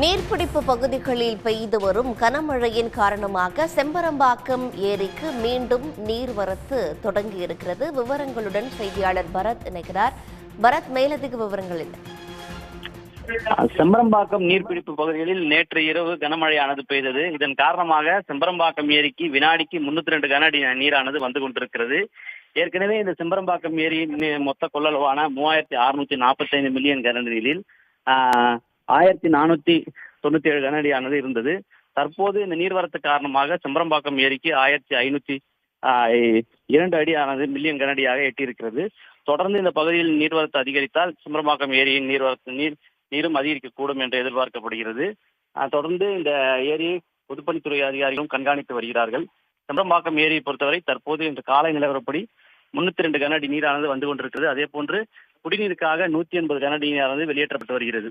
நீர்பிடிப்பு பகுதிகளில் பெய்து வரும் கனமழையின் காரணமாக செம்பரம்பாக்கம் ஏரிக்கு மீண்டும் நீர்வரத்து தொடங்கியிருக்கிறது. விவரங்களுடன் செய்தியாளர் பரத் இணைக்கிறார் பரத் மேலதிக விவரங்கள் என்ன? செம்பரம்பாக்கம் நீர்பிடிப்பு பகுதிகளில் நேற்று இரவு கனமழையானது பெய்தது. இதன் காரணமாக செம்பரம்பாக்கம் ஏரிக்கு வினாடிக்கு முன்னூத்தி ரெண்டு கன அடி நீரானது வந்து கொண்டிருக்கிறது. ஏற்கனவே இந்த செம்பரம்பாக்கம் ஏரியின் மொத்த கொள்ளளவான மூவாயிரத்தி அறுநூத்தி நாற்பத்தி ஐந்து மில்லியன் கன நீரில் ஆஹ், ஆயிரத்தி நானூத்தி தொண்ணூத்தி ஏழு கனஅடியானது இருந்தது. தற்போது இந்த நீர்வரத்து காரணமாக செம்பரம்பாக்கம் ஏரிக்கு ஆயிரத்தி ஐநூத்தி இரண்டு அடியானது மில்லியன் கனடியாக எட்டியிருக்கிறது. தொடர்ந்து இந்த பகுதியில் நீர்வரத்து அதிகரித்தால் செம்பரம்பாக்கம் ஏரியின் நீர்வரத்து நீர் நீரும் அதிகரிக்கக்கூடும் என்று எதிர்பார்க்கப்படுகிறது. தொடர்ந்து இந்த ஏரியை பொதுப்பணித்துறை அதிகாரிகளும் கண்காணித்து வருகிறார்கள். செம்பரம்பாக்கம் ஏரியை பொறுத்தவரை தற்போது இன்று காலை நிலவரப்படி முன்னூத்தி ரெண்டு கனஅடி நீரானது வந்து கொண்டிருக்கிறது. அதே போன்று குடிநீருக்காக நூத்தி எண்பது கனஅடி நீரானது வெளியேற்றப்பட்டு வருகிறது.